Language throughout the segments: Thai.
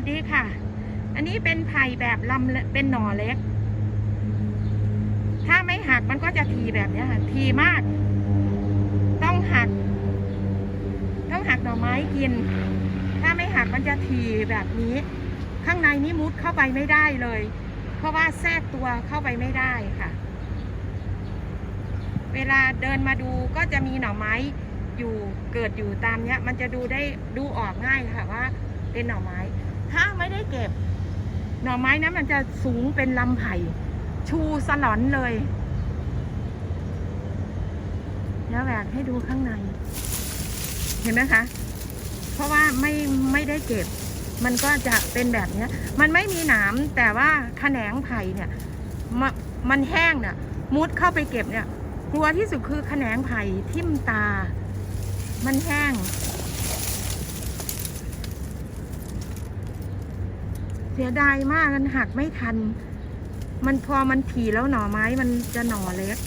สดีค่ะ อันนี้เป็นไผ่แบบลำเป็นหน่อเล็ก ถ้าไม่หักมันก็จะทีแบบนี้ค่ะทีมาก ต้องหัก ต้องหักหน่อไม้กิน ถ้าไม่หักมันจะทีแบบนี้ ข้างในนี่มุดเข้าไปไม่ได้เลย เพราะว่าแทรกตัวเข้าไปไม่ได้ค่ะ เวลาเดินมาดูก็จะมีหน่อไม้อยู่เกิดอยู่ตามเนี้ย มันจะดูได้ดูออกง่ายค่ะว่าเป็นหน่อไม้ ถ้าไม่ได้เก็บ หน่อไม้นั้นมันจะสูงเป็นลำไผ่ชูสลอนเลยเดี๋ยวแหวกให้ดูข้างใน เห็นไหมคะ เพราะว่าไม่ไม่ได้เก็บ มันก็จะเป็นแบบนี้มันไม่มีหนามแต่ว่าแขนงไผ่เนี่ยมมันแห้งเนี่ยมุดเข้าไปเก็บเนี่ยกลัวที่สุดคือแขนงไผ่ทิ่มตา มันแห้ง สียดายมากมันหักไม่ทัน มันพอมันถี่แล้วหน่อไม้มันจะหน่อเล็ก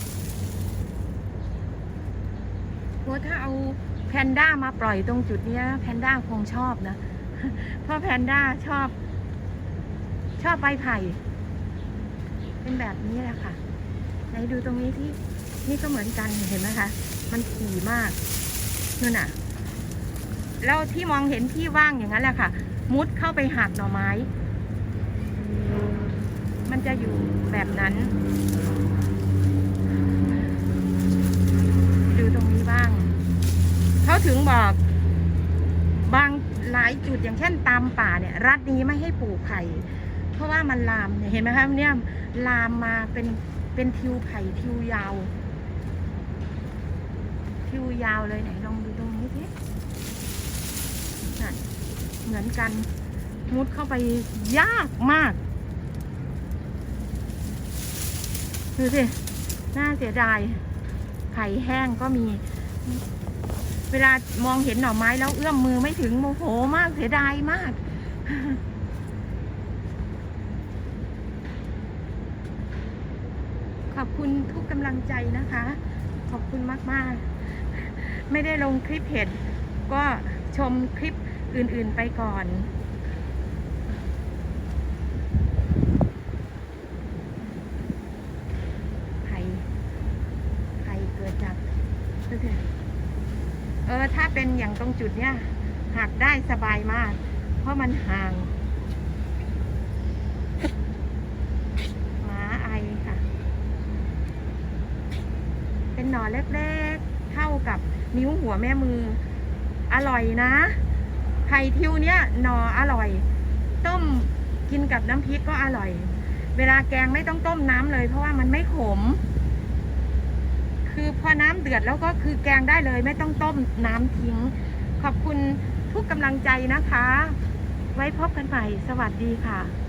เพราะถ้าเอาแพนด้ามาปล่อยตรงจุดเนี้ยแพนด้าคงชอบนะ เพราะแพนด้าชอบ ชอบใบไผ่ เป็นแบบนี้แหละค่ะ ไหนดูตรงนี้ที่นี่ก็เหมือนกันเห็นไหมคะ มันถี่มากนู่นน่ะ แล้วที่มองเห็นที่ว่างอย่างนั้นแหละค่ะ มุดเข้าไปหักหน่อไม้ จะอยู่แบบนั้นดูตรงนี้บ้าง เขาถึงบอก บางหลายจุดอย่างเช่นตามป่าเนี่ย รัฐนี้ไม่ให้ปลูกไผ่เพราะว่ามันลามเเห็นไหมคะเนี่ยลามมาเป็นเป็นทิวไผ่ทิวยาว ทิวยาวเลยไหนลองดูตรงนี้สิเหมือนกันมุดเข้าไปยากมาก ดูสิน่าเสียดายไผ่แห้งก็มี เวลามองเห็นหน่อไม้แล้วเอื้อมมือไม่ถึงโมโหมากเสียดายมาก ขอบคุณทุกกำลังใจนะคะ ขอบคุณมาก ๆ ไม่ได้ลงคลิปเห็ดก็ชมคลิปอื่น ๆ ไปก่อน ไผ่ไผ่เกิดจากดูสิ เออถ้าเป็นอย่างตรงจุดเนี้ยหักได้สบายมาก เพราะมันห่างหมาไอค่ะ เป็นหน่อเล็กๆ เท่ากับนิ้วหัวแม่มือ อร่อยนะไข่ทิวเนี้ยหน่ออร่อย ต้มกินกับน้ำพริกก็อร่อย เวลาแกงไม่ต้องต้มน้ำเลย เพราะว่ามันไม่ขม คือพอน้ำเดือดแล้วก็คือแกงได้เลย ไม่ต้องต้มน้ำทิ้ง ขอบคุณทุกกำลังใจนะคะ ไว้พบกันใหม่สวัสดีค่ะ